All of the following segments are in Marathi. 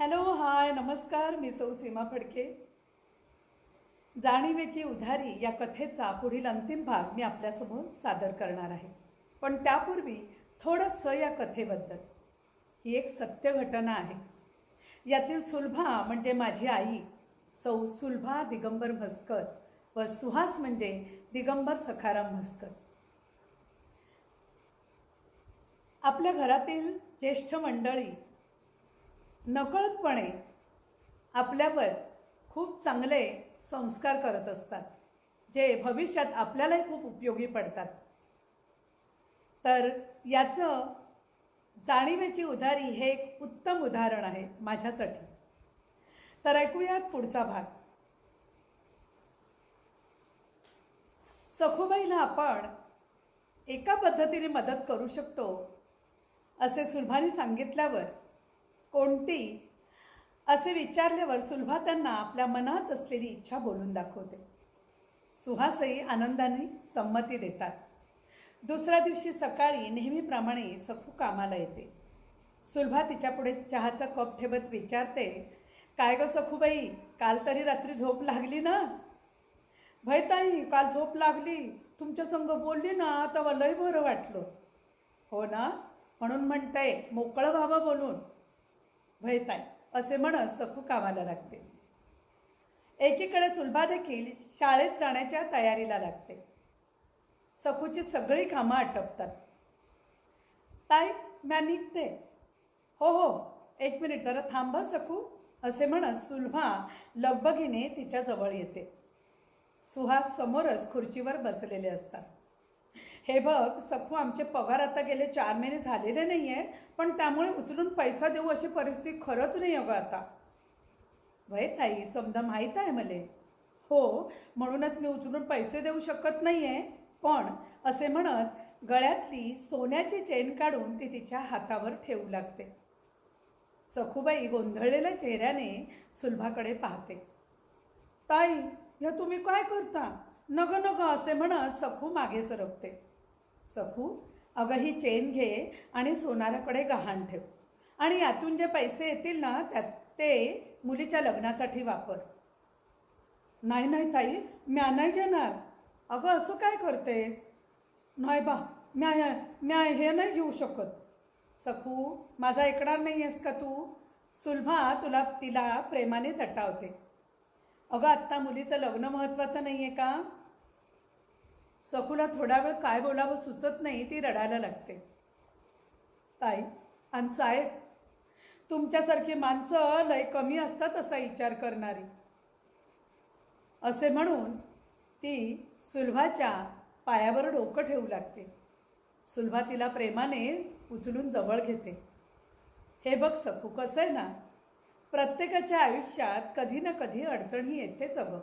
हॅलो हाय नमस्कार मी सौ सीमा फडके. जाणीवेची उधारी या कथेचा पुढील अंतिम भाग मी आपल्यासमोर सादर करणार आहे. पण त्यापूर्वी थोडंसं या कथेबद्दल. ही एक सत्य घटना आहे. यातील सुलभा म्हणजे माझी आई सौ सुलभा दिगंबर म्हस्कर व सुहास म्हणजे दिगंबर सखाराम म्हस्कर आपल्या घरातील ज्येष्ठ मंडळी नकळतपणे आपल्यावर खूप चांगले संस्कार करत असतात जे भविष्यात आपल्यालाही खूप उपयोगी पडतात. तर याचं जाणीवेची उधारी हे एक उत्तम उदाहरण आहे माझ्यासाठी. तर ऐकूयात पुढचा भाग. सखूबाईला आपण एका पद्धतीने मदत करू शकतो असे सुलभाने सांगितल्यावर कोणती? असे विचारल्यावर सुलभा त्यांना आपल्या मनात असलेली इच्छा बोलून दाखवते. सुहासही आनंदाने संमती देतात. दुसऱ्या दिवशी सकाळी नेहमीप्रमाणे सखू कामाला येते. सुलभा तिच्यापुढे चहाचा कप ठेवत विचारते काय ग सखूबाई काल तरी रात्री झोप लागली ना? भयताई काल झोप लागली. तुमच्या संग बोलली ना तेव्हा लय बरं वाटलं. हो ना? म्हणून म्हणते मोकळं व्हावं बोलून. भयताई असे म्हणत सखू कामाला लागते. एकीकडे सुलभा देखील शाळेत जाण्याच्या तयारीला लागते. सखूची सगळी कामं आटपतात. ताई म्या निघते. हो हो एक मिनिट जरा थांबा सखू असे म्हणत सुलभा लगबगीने तिच्या जवळ येते. सुहास समोरच खुर्चीवर बसलेले असतात. हे बघ सखू आमचे पगार आता गेले चार महिने झालेले नाही आहे पण त्यामुळे उचलून पैसा देऊ अशी परिस्थिती खरंच नाही अगं आता. वय ताई समजा माहीत आहे मले. हो म्हणूनच मी उचलून पैसे देऊ शकत नाही आहे पण असे म्हणत गळ्यातली सोन्याची चेन काढून ती तिच्या हातावर ठेवू लागते. सखूबाई गोंधळलेल्या चेहऱ्याने सुलभाकडे पाहते. ताई ह्या तुम्ही काय करता? नग नग असे म्हणत सखू मागे सरकते. सखू अगं ही चेन घे आणि सोनाराकडे गहाण ठेव. आणि यातून जे पैसे येतील ना त्यात ते मुलीच्या लग्नासाठी वापर. नाही नाही ताई म्या नाही घेणार. अगं असं काय करतेस? नाही बा म्या म्या हे नाही घेऊ शकत. सखू माझा ऐकणार नाही आहेस का तू? सुलभा तुला तिला प्रेमाने तटावते. अगं आत्ता मुलीचं लग्न महत्त्वाचं नाही आहे का? सखूला थोडा वेळ काय बोलावं सुचत नाही ती रडायला लागते. ताई आणि साहेब तुमच्यासारखी माणसं लय कमी असतात असा विचार करणारी. असे म्हणून ती सुलभाच्या पायावर डोकं ठेवू लागते. सुलभा तिला प्रेमाने उचलून जवळ घेते. हे बघ सखू कसं आहे ना प्रत्येकाच्या आयुष्यात कधी ना कधी अडचणी येतेच अगं.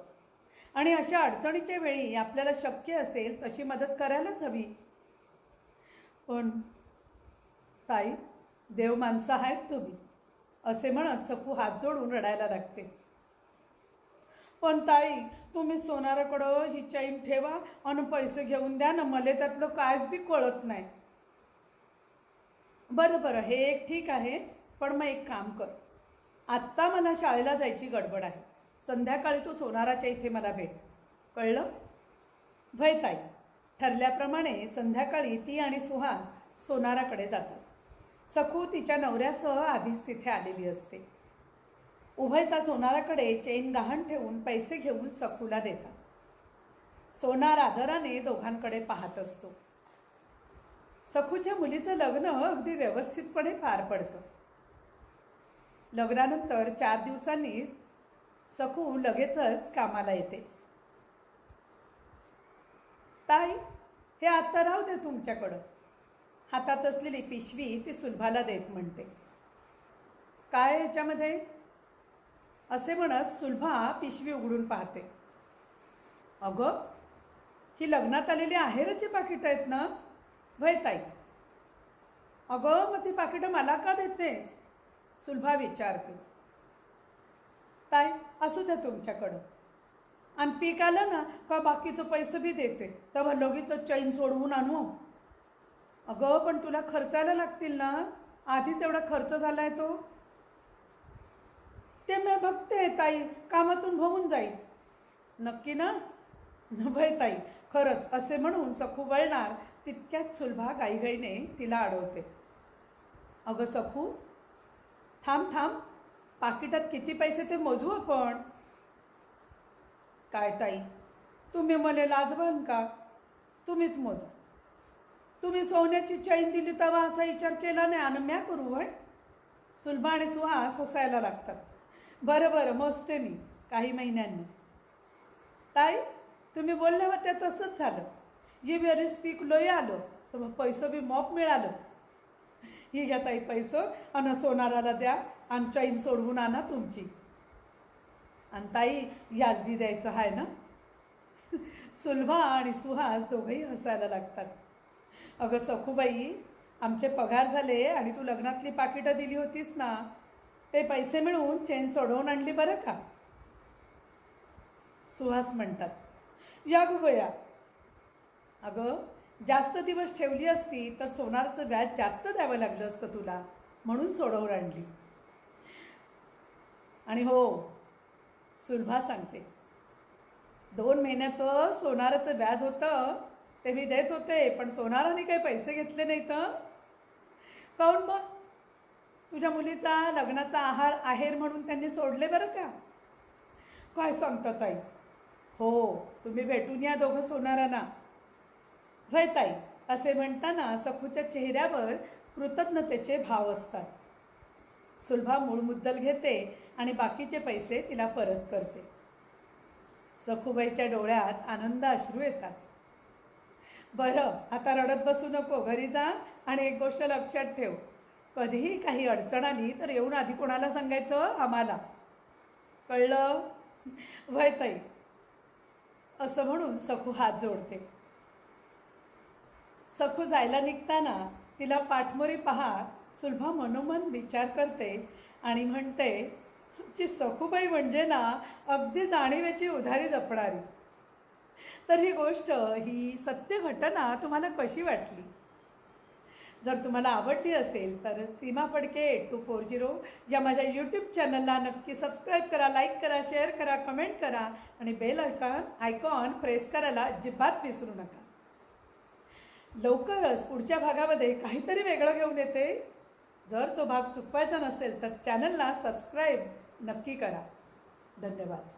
आणि अशा अडचणीच्या वेळी आपल्याला शक्य असेल तशी मदत करायलाच हवी. पण ताई देव माणसं आहेत तुम्ही असे म्हणत सखू हात जोडून रडायला लागते. पण ताई तुम्ही सोनाराकडं ही चैन ठेवा आणि पैसे घेऊन द्या ना मला त्यातलं कायच बी कळत नाही. बरं बरं हे एक ठीक आहे पण मग एक काम कर. आत्ता मला शाळेला जायची गडबड आहे. संध्याकाळी तू सोनाराच्या इथे मला भेट. कळलं? भयताई ठरल्याप्रमाणे संध्याकाळी ती आणि सुहास सोनाराकडे जातात. सखू तिच्या नवऱ्यासह आधीच तिथे आलेली असते. उभयता सोनाराकडे चेन गहाण ठेवून पैसे घेऊन सखूला देतात. सोनार आदराने दोघांकडे पाहत असतो. सखूच्या मुलीचं लग्न अगदी व्यवस्थितपणे पार पडतं. लग्नानंतर चार दिवसांनी सखू लगेचच कामाला येते. ताई हे आत्ता राहू दे तुमच्याकडं. हातात असलेली पिशवी ती सुलभाला देत म्हणते. काय याच्यामध्ये? असे म्हणत सुलभा पिशवी उघडून पाहते. अगं ही लग्नात आलेली आहेरची पाकिटं आहेत ना? भय ताई? अगं मग ती पाकिटं मला का देते सुलभा विचारते. ताई असू द्या तुमच्याकडं आणि पीक आलं ना का बाकीचं पैसे बी देते. तेव्हा भलोगीचं चैन सोडवून आणू. अगं पण तुला खर्चायला लागतील ना? आधीच एवढा खर्च झाला आहे तो बघते ताई. कामातून होऊन जाईल. नक्की ना? भय ताई. खरंच असे म्हणून सखू वळणार तितक्यात सुलभा गाईगाईने तिला अडवते अगं सखू थांब थांब. पाकिटात किती पैसे ते मोजू आपण? काय ताई? तुम्ही मला लाजवान का? तुम्हीच मोजा. तुम्ही सोन्याची चैन दिली तेव्हा असा विचार केला नाही आणि म्या करू होय? सुलभा आणि सुहास हसायला लागतात. बरं बरं मोजते मी काही महिन्यांनी. ताई तुम्ही बोलल्या होत्या तसंच झालं. ये वेरी स्पीक लोय आलो तर मग पैसं बी मॉप मिळालं. ही घ्या ताई पैसं आणि सोनाराला द्या. आमच्या आईन सोडवून आणा तुमची. आणि ताई याजगी द्यायचं आहे ना? सुलभा आणि सुहास दोघंही हसायला लागतात. अगं सखूबाई आमचे पगार झाले आणि तू लग्नातली पाकिटं दिली होतीस ना ते पैसे मिळवून चेन सोडवून आणली बरं का? सुहास म्हणतात या गुबया अगं जास्त दिवस ठेवली असती तर सोनारचं व्याज जास्त द्यावं लागलं असतं तुला म्हणून सोडवून आणली. आणि हो सुलभा सांगते. दोन महिन्याचं सोनाराचं व्याज होतं ते मी देत होते पण सोनाराने काही पैसे घेतले नाही तर काऊन मग? तुझ्या मुलीचा लग्नाचा आहार आहेर म्हणून त्यांनी सोडले बरं का? काय सांगता ताई? हो तुम्ही भेटून या दोघं सोनारांना. भय ताई असे म्हणताना सखूच्या चेहऱ्यावर कृतज्ञतेचे भाव असतात. सुलभा मूळ मुद्दल घेते आणि बाकीचे पैसे तिला परत करते. सखूबाईच्या डोळ्यात आनंद अश्रू येतात. बरं आता रडत बसू नको घरी जा आणि एक गोष्ट लक्षात ठेव. कधीही काही अडचण आली तर येऊन आधी कोणाला सांगायचं? आम्हाला. कळलं? वयताई असं म्हणून सखू हात जोडते. सखू जायला निघताना तिला पाठमोरी पहा सुलभा मनोमन विचार करते आणि म्हणते ची सखूबाई म्हणजे ना अगदी जाणीवेची उधारी जपणारी. तर ही गोष्ट ही सत्य घटना तुम्हाला कशी वाटली? जर तुम्हाला आवडली असेल तर Seema Phadke eight two four zero या माझ्या यूट्यूब चॅनलला नक्की सबस्क्राईब करा लाईक करा शेअर करा कमेंट करा आणि बेल आयकॉन आयकॉन प्रेस करायला अजिबात विसरू नका. लवकरच पुढच्या भागामध्ये काहीतरी वेगळं घेऊन येते. जर तो भाग चुकवायचा नसेल तर चॅनलला सबस्क्राईब नक्की करा. धन्यवाद.